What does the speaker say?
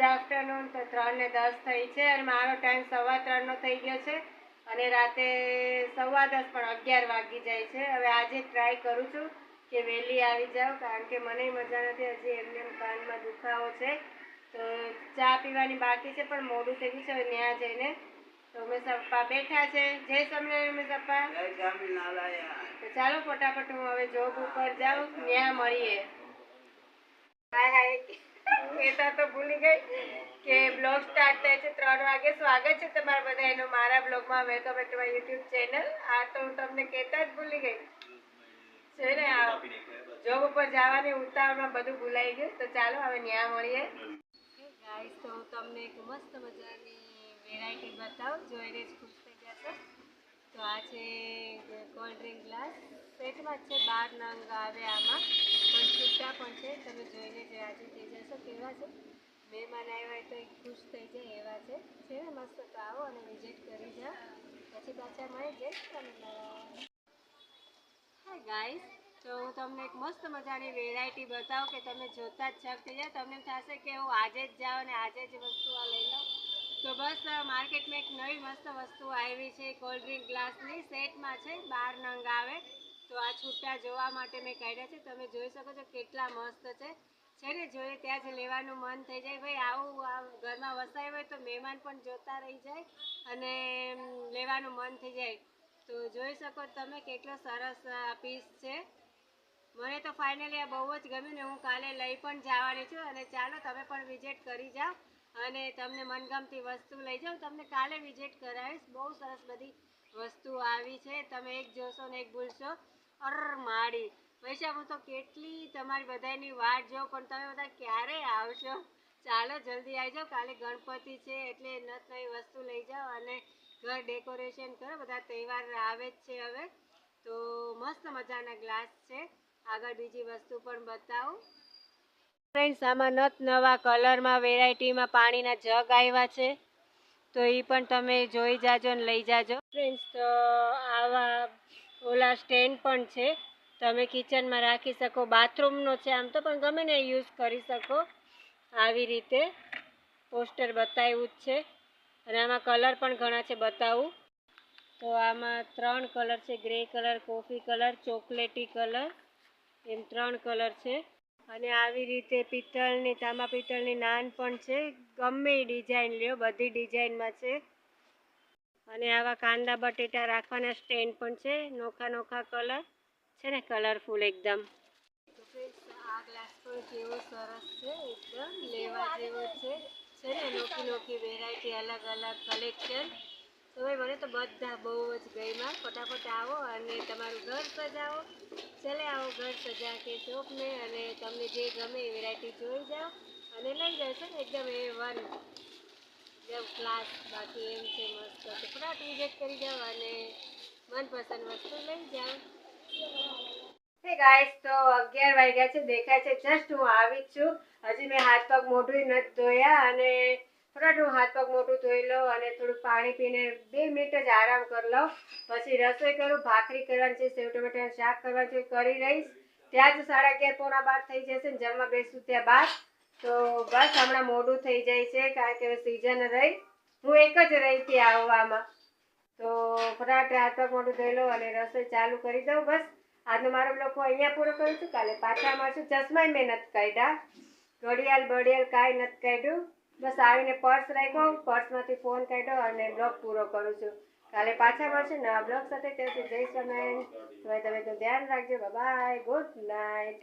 Afternoon તો ત્રણ ને દસ થઈ છે અને મારો ટાઈમ સવા ત્રણનો થઈ ગયો છે અને રાતે સવા દસ પણ અગિયાર વાગી જાય છે. હવે આજે ટ્રાય કરું છું કે વહેલી આવી જાઉં કારણ કે મને મજા નથી હજી એમને એમ કાનમાં દુખાવો છે. તો ચા પીવાની બાકી છે પણ મોડું થઈ ગયું છે હવે ત્યાં જઈને તો અમે સપ્પા બેઠા છે. જય સ્વામિનારાયણ અમે સપ્પા. તો ચાલો ફટાફટ હું હવે જોબ ઉપર જાઉં ત્યાં મળીએ. હાય હાય. કહેતા તો ભૂલી ગઈ કે બ્લોગ સ્ટાર્ટ થાય છે ત્રણ વાગે. સ્વાગત છે તમારા બધાનું. મારા બ્લોગમાં welcome to my YouTube channel આ તો હું તમને કહેતા જ ભૂલી ગઈ. છે ને જોબ ઉપર જવાની ઉતાવળમાં બધું ભૂલાઈ ગયું. તો ચાલો, હવે ત્યાં મળીએ. ગાઈસ તો હું તમને એક મસ્ત મજાની વેરાયટી બતાવું. જોઈને જ ખુશ થઈ જશો તો આ છે કોલ્ડ ડ્રિંક ગ્લાસ સેટમાં જ છે, બાર નંગ આવે આમાં. પણ છૂટા પણ રાજી થઈ જશો કેવા છે? મહેમાન આવ્યા હોય તો ખુશ થઈ જાય એવા છે. છે ને, મસ્ત? તો આવો અને વિઝિટ કરી જાઓ. પછી પાછા મળી જઈશ હા ગાઈસ તો હું તમને એક મસ્ત મજાની વેરાયટી બતાવું કે તમે જોતા જ છક થઈ જાય તમને થશે કે હું આજે જ જાઉં અને આજે જ વસ્તુ આ લઈ લઉં. તો બસ માર્કેટમાં એક નવી મસ્ત વસ્તુ આવી છે. કોલ્ડ ડ્રિંક ગ્લાસની સેટમાં છે. બાર નંગ આવે. તો આ છૂટા જોવા માટે મેં કાઢ્યા છે. તમે જોઈ શકો છો કેટલા મસ્ત છે. છે ને, જોઈએ, ત્યાં જ લેવાનું મન થઈ જાય. ભાઈ, આવું આ ઘરમાં વસાય હોય તો મહેમાન પણ જોતા રહી જાય અને લેવાનું મન થઈ જાય. તો જોઈ શકો તમે કેટલો સરસ પીસ છે. મને તો ફાઇનલી આ બહુ જ ગમ્યું ને, હું કાલે લઈ પણ જવાની છું અને ચાલો, તમે પણ વિઝિટ કરી જાઓ અને તમને મનગમતી વસ્તુ લઈ જાઓ. તમને કાલે વિઝિટ કરાવીશ. બહુ સરસ બધી વસ્તુ આવી છે. તમે એક જોશો ને એક ભૂલશો. અર, માડી. પૈસા હું તો કેટલી તમારી બધાની વાટ જો પણ તમે બધા ક્યારે આવશો? ચાલો, જલ્દી આવી જાઓ. કાલે ગણપતિ છે, એટલે નત નવી વસ્તુ લઈ જાઓ અને ઘર ડેકોરેશન કરો. બધા તહેવાર આવે જ છે હવે. તો મસ્ત મજાના ગ્લાસ છે. આગળ બીજી વસ્તુ પણ બતાવું. ફ્રેન્ડ્સ આમાં નત નવા કલરમાં, વેરાયટીમાં પાણીના જગ આવ્યા છે. તો એ પણ તમે જોઈ જાજો ને લઈ જાજો. ફ્રેન્ડ્સ તો આવા ઓલા સ્ટેન્ડ પણ છે. તમે કિચનમાં રાખી શકો, બાથરૂમનો છે આમ તો, પણ ગમે ને યુઝ કરી શકો. આવી રીતે પોસ્ટર બતાવ્યું જ છે. અને આમાં કલર પણ ઘણા છે બતાવું. તો આમાં ત્રણ કલર છે, ગ્રે કલર, કોફી કલર, ચોકલેટી કલર, એમ ત્રણ કલર છે. અને આવી રીતે પિત્તળની, તાંબા પિત્તળની નાન પણ છે. ગમે એ ડિઝાઇન લ્યો, બધી ડિઝાઇનમાં છે. અને આવા કાંદા બટેટા રાખવાના સ્ટેન્ડ પણ છે, નોખા નોખા કલર. છે ને કલરફુલ એકદમ. આ ગ્લાસ પણ કેવો સરસ છે એકદમ લેવા જેવો છે છે ને નોખી નોખી વેરાયટી અલગ અલગ કલેક્શન તો ભાઈ તો બધા બહુ જ ગઈમાં ફટાફટ આવો અને તમારું ઘર સજાવો ચલે આવો ઘર સજા કે શોપ ને અને તમને જે ગમે એ વેરાયટી જોઈ જાઓ અને લઈ જાઓ છે ને એકદમ એ વન જેમ ક્લાસ બાકી એમ છે મસ્ત ફટાફટ વિઝિટ કરી જાઓ અને મનપસંદ વસ્તુ લઈ જાઓ ગાઈસ તો અગિયાર વાગ્યા છે, દેખાય છે. જસ્ટ હું આવી છું. હજી મેં હાથ પગ મોઢું નથી ધોયા અને ફટાફટ હું હાથ પગ મોઢું ધોઈ લઉં અને થોડું પાણી પીને બે મિનિટ જ આરામ કરી લઉં. પછી રસોઈ કરું, ભાખરી કરવાની છે, સેવ ટમેટાનું શાક કરવાનું છે, કરી રહીશ. ત્યાં જ સાડા અગિયાર પોણા બાર થઈ જશે ને જમવા બેસું ત્યાં બાર તો બસ હમણાં મોઢું થઈ જાય છે, કારણ કે સિઝન રહી. હું એક જ રહી હતી આવવામાં. તો ફટાફટ હાથ પગ મોઢું ધોઈ લો અને રસોઈ ચાલુ કરી દઉં બસ. આજનો મારો બ્લોક હું અહીંયા પૂરો કરું છું. કાલે પાછા મળશું. ચશ્માય મેં નથી કાઢ્યા. ઘડિયાળ બડિયાળ કાંઈ નથી કાઢ્યું. બસ આવીને પર્સ રાખ્યો પર્સમાંથી ફોન કાઢ્યો અને બ્લોગ પૂરો કરું છું. કાલે પાછા મળશે નવા બ્લોગ સાથે. ત્યાંથી જય સ્વામિનારાયણ. હવે તમે તો ધ્યાન રાખજો. Bye good night